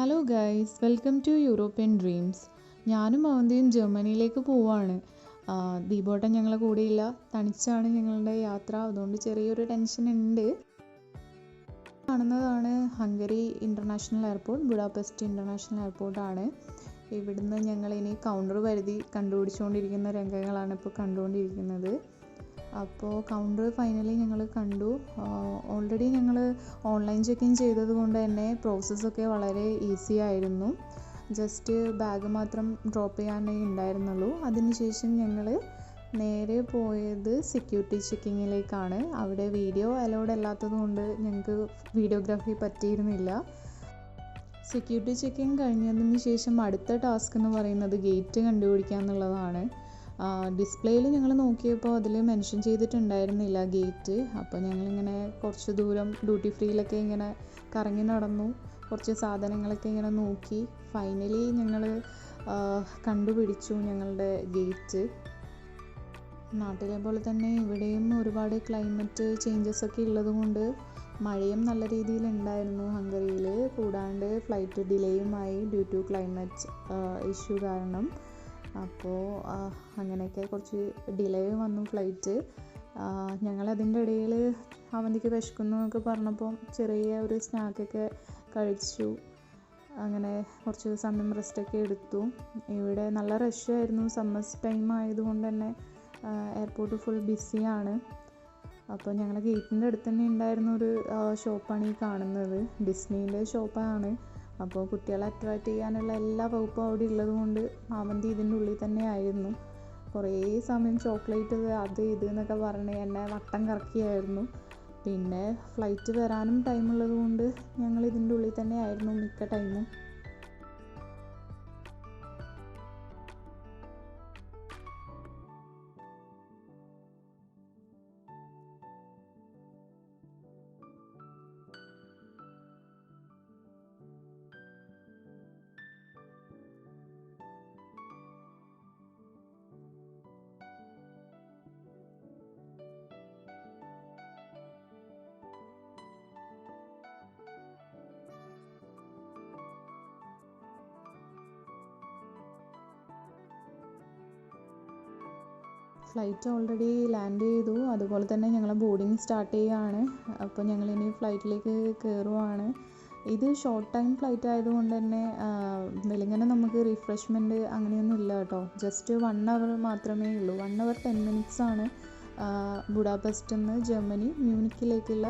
Hello guys welcome to European dreams ഞാനും അവന്തിയും ജർമ്മനിയിലേക്ക് പോവാണ്. ദീപോട്ടം ഞങ്ങളെ കൂടെയില്ല. തനിച്ചാണ് ഞങ്ങളുടെ യാത്ര. അതുകൊണ്ട് ചെറിയൊരു ടെൻഷൻ ഉണ്ട്. കാണുന്നതാണ് Hungary international airport Budapest international എയർപോർട്ടാണ് ഇവിടുന്ന് ഞങ്ങളിനി കൗണ്ടർ പരിധി കണ്ടുപിടിച്ചുകൊണ്ടിരിക്കുന്ന രംഗങ്ങളാണ് ഇപ്പോൾ കണ്ടുകൊണ്ടിരിക്കുന്നത്. അപ്പോൾ കൗണ്ടർ ഫൈനലി ഞങ്ങൾ കണ്ടു. ഓൾറെഡി ഞങ്ങൾ ഓൺലൈൻ ചെക്കിങ് ചെയ്തത് കൊണ്ട് തന്നെ പ്രോസസ്സൊക്കെ വളരെ ഈസി ആയിരുന്നു. ജസ്റ്റ് ബാഗ് മാത്രം ഡ്രോപ്പ് ചെയ്യാനേ ഉണ്ടായിരുന്നുള്ളൂ. അതിനുശേഷം ഞങ്ങൾ നേരെ പോയത് സെക്യൂരിറ്റി ചെക്കിങ്ങിലേക്കാണ് അവിടെ വീഡിയോ അലൗഡ് അല്ലാത്തത് കൊണ്ട് ഞങ്ങൾക്ക് വീഡിയോഗ്രാഫി പറ്റിയിരുന്നില്ല. സെക്യൂരിറ്റി ചെക്കിങ് കഴിഞ്ഞതിന് ശേഷം അടുത്ത ടാസ്ക് എന്ന് പറയുന്നത് ഗേറ്റ് കണ്ടുപിടിക്കുക എന്നുള്ളതാണ് ഡിസ്പ്ലേയിൽ ഞങ്ങൾ നോക്കിയപ്പോൾ അതിൽ മെൻഷൻ ചെയ്തിട്ടുണ്ടായിരുന്നില്ല ഗേറ്റ് അപ്പോൾ ഞങ്ങളിങ്ങനെ കുറച്ച് ദൂരം ഡ്യൂട്ടി ഫ്രീയിലൊക്കെ ഇങ്ങനെ കറങ്ങി നടന്നു. കുറച്ച് സാധനങ്ങളൊക്കെ ഇങ്ങനെ നോക്കി. ഫൈനലി ഞങ്ങൾ കണ്ടുപിടിച്ചു ഞങ്ങളുടെ ഗേറ്റ് നാട്ടിലെ പോലെ തന്നെ ഇവിടെയും ഒരുപാട് ക്ലൈമറ്റ് ചേഞ്ചസ് ഒക്കെ ഉള്ളതുകൊണ്ട് മഴയും നല്ല രീതിയിൽ ഉണ്ടായിരുന്നു ഹംഗറിയിൽ കൂടാണ്ട് ഫ്ലൈറ്റ് ഡിലേയുമായി ഡ്യൂ ടു ക്ലൈമറ്റ് ഇഷ്യൂ കാരണം. അപ്പോൾ അങ്ങനെയൊക്കെ കുറച്ച് ഡിലേ വന്നു ഫ്ലൈറ്റ് ഞങ്ങളതിന്റെ ഇടയിൽ അവന്തിക്ക് വിശക്കുന്നു എന്നൊക്കെ പറഞ്ഞപ്പം ചെറിയ ഒരു സ്നാക്കൊക്കെ കഴിച്ചു. അങ്ങനെ കുറച്ച് സമയം റെസ്റ്റൊക്കെ എടുത്തു. ഇവിടെ നല്ല റഷായിരുന്നു സമ്മർ ടൈം ആയതുകൊണ്ട് തന്നെ എയർപോർട്ട് ഫുൾ ബിസിയാണ് അപ്പോൾ ഞങ്ങളുടെ ഗേറ്റിന്റെ അടുത്ത് തന്നെ ഉണ്ടായിരുന്ന ഒരു ഷോപ്പാണ് ഈ കാണുന്നത്. ഡിസ്നീന്റെ ഷോപ്പാണ് അപ്പോൾ കുട്ടികളെ അട്രാക്റ്റ് ചെയ്യാനുള്ള എല്ലാ വകുപ്പും അവിടെ ഉള്ളത് കൊണ്ട് മാമന്തി ഇതിന്റെ ഉള്ളിൽ തന്നെ ആയിരുന്നു. കുറേ സമയം ചോക്ലേറ്റ് അത് ഇത് എന്നൊക്കെ പറഞ്ഞ് എന്നെ വട്ടം കറക്കിയായിരുന്നു. പിന്നെ ഫ്ലൈറ്റ് വരാനും ടൈമുള്ളത് കൊണ്ട് ഞങ്ങൾ ഇതിന്റെ ഉള്ളിൽ തന്നെ ആയിരുന്നു മിക്ക ടൈമും ഫ്ലൈറ്റ് ഓൾറെഡി ലാൻഡ് ചെയ്തു. അതുപോലെ തന്നെ ഞങ്ങൾ ബോർഡിങ് സ്റ്റാർട്ട് ചെയ്യുകയാണ്. അപ്പോൾ ഞങ്ങൾ ഇനി ഫ്ലൈറ്റിലേക്ക് കയറുവാണ്. ഇത് ഷോർട്ട് ടൈം ഫ്ലൈറ്റ് ആയതുകൊണ്ട് തന്നെ വെളിങ്ങനെ നമുക്ക് റിഫ്രഷ്മെന്റ് അങ്ങനെയൊന്നും ഇല്ല കേട്ടോ. ജസ്റ്റ് വൺ അവർ മാത്രമേ ഉള്ളൂ. വൺ അവർ ടെൻ മിനിറ്റ്സ് ആണ് ബുഡാപെസ്റ്റിൽ നിന്ന് ജർമ്മനി മ്യൂണിക്കിലേക്കുള്ള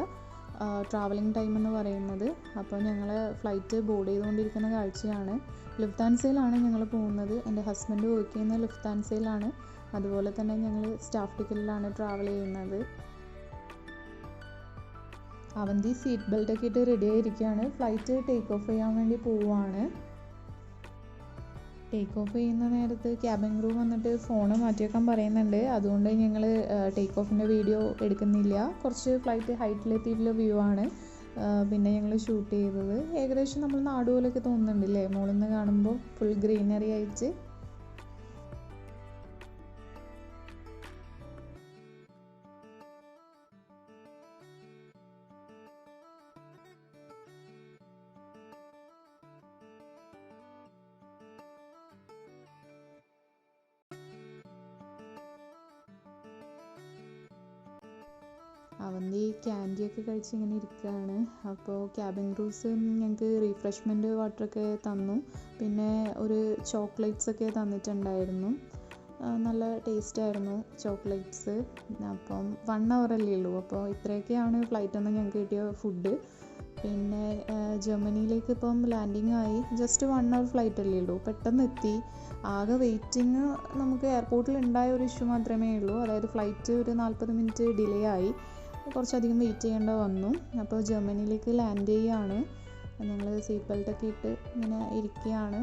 ട്രാവലിംഗ് ടൈം എന്ന് പറയുന്നത്. അപ്പോൾ ഞങ്ങൾ ഫ്ലൈറ്റ് ബോർഡ് ചെയ്തുകൊണ്ടിരിക്കുന്ന കാഴ്ചയാണ്. ലുഫ്താൻസയിലാണ് ഞങ്ങൾ പോകുന്നത്. എന്റെ ഹസ്ബൻഡ് വർക്ക് ചെയ്യുന്ന ലുഫ്താൻസയിലാണ് അതുപോലെ തന്നെ ഞങ്ങൾ സ്റ്റാഫ് ടിക്കറ്റിലാണ് ട്രാവൽ ചെയ്യുന്നത്. അവന്തി സീറ്റ് ബെൽറ്റ് ഒക്കെ ഇട്ട് റെഡി ആയിരിക്കുകയാണ്. ഫ്ലൈറ്റ് ടേക്ക് ഓഫ് ചെയ്യാൻ വേണ്ടി പോവുകയാണ് ടേക്ക് ഓഫ് ചെയ്യുന്ന നേരത്ത് ക്യാബിൻ ക്രൂ വന്നിട്ട് ഫോൺ മാറ്റി വെക്കാൻ പറയുന്നുണ്ട്. അതുകൊണ്ട് ഞങ്ങൾ ടേക്ക് ഓഫിന്റെ വീഡിയോ എടുക്കുന്നില്ല. കുറച്ച് ഫ്ലൈറ്റ് ഹൈറ്റിലെത്തിയിട്ടുള്ള വ്യൂ ആണ്. പിന്നെ ഞങ്ങൾ ഷൂട്ട് ചെയ്തത്. ഏകദേശം നമ്മൾ നാടുപോലൊക്കെ തോന്നുന്നുണ്ടല്ലേ മുകളിൽ നിന്ന് കാണുമ്പോൾ ഫുൾ ഗ്രീനറി ആയിട്ട്. അവന്തി ക്യാൻഡിയൊക്കെ കഴിച്ച് ഇങ്ങനെ ഇരിക്കുകയാണ് അപ്പോൾ ക്യാബിൻ ക്രൂസ് ഞങ്ങൾക്ക് റീഫ്രഷ്മെന്റ് വാട്ടറൊക്കെ തന്നു. പിന്നെ ഒരു ചോക്ലേറ്റ്സ് ഒക്കെ തന്നിട്ടുണ്ടായിരുന്നു. നല്ല ടേസ്റ്റ് ആയിരുന്നു ചോക്ലേറ്റ്സ് അപ്പം വൺ അല്ലേ ഉള്ളൂ. അപ്പോൾ ഇത്രയൊക്കെയാണ് ഫ്ലൈറ്റിൽ നിന്ന് ഞങ്ങൾക്ക് കിട്ടിയ ഫുഡ് പിന്നെ ജർമ്മനിയിലേക്ക് ഇപ്പം ലാൻഡിങ് ആയി. ജസ്റ്റ് വൺ അവർ ഫ്ലൈറ്റ് അല്ലേ ഉള്ളൂ. പെട്ടെന്ന് എത്തി. ആകെ വെയിറ്റിംഗ് നമുക്ക് എയർപോർട്ടിൽ ഉണ്ടായ ഒരു ഇഷ്യൂ മാത്രമേ ഉള്ളൂ. അതായത് ഫ്ലൈറ്റ് ഒരു നാൽപ്പത് മിനിറ്റ് ഡിലേ ആയി. കുറച്ചധികം വെയിറ്റ് ചെയ്യേണ്ട വന്നു. അപ്പോൾ ജർമ്മനിയിലേക്ക് ലാൻഡ് ചെയ്യുകയാണ്. ഞങ്ങൾ സീറ്റ് ബെൽറ്റൊക്കെ ഇട്ട് ഇങ്ങനെ ഇരിക്കുകയാണ്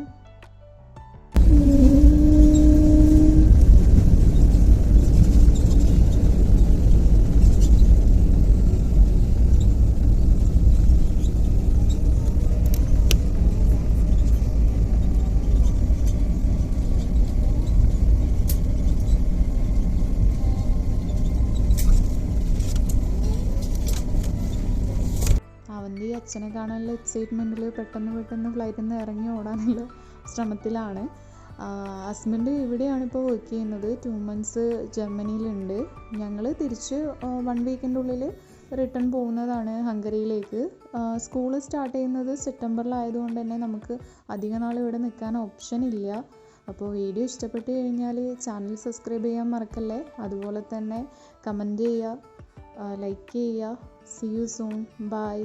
അവന്തി അച്ഛനെ കാണാനുള്ള എക്സൈറ്റ്മെന്റിൽ പെട്ടെന്ന് പെട്ടെന്ന് ഫ്ലൈറ്റിൽ നിന്ന് ഇറങ്ങി ഓടാനുള്ള ശ്രമത്തിലാണ്. ഹസ്ബൻഡ് ഇവിടെയാണ് ഇപ്പോൾ വർക്ക് ചെയ്യുന്നത്. ടു മന്ത്സ് ജർമ്മനിയിലുണ്ട്. ഞങ്ങൾ തിരിച്ച് വൺ വീക്കിന്റെ ഉള്ളിൽ റിട്ടേൺ പോകുന്നതാണ് ഹംഗറിയിലേക്ക്. സ്കൂൾ സ്റ്റാർട്ട് ചെയ്യുന്നത് സെപ്റ്റംബറിലായതുകൊണ്ട് തന്നെ നമുക്ക് അധിക നാൾ ഇവിടെ നിൽക്കാൻ ഓപ്ഷൻ ഇല്ല. അപ്പോൾ വീഡിയോ ഇഷ്ടപ്പെട്ട് കഴിഞ്ഞാൽ ചാനൽ സബ്സ്ക്രൈബ് ചെയ്യാൻ മറക്കല്ലേ? അതുപോലെ തന്നെ കമന്റ് ചെയ്യുക ലൈക്ക് ചെയ്യുക. C you soon by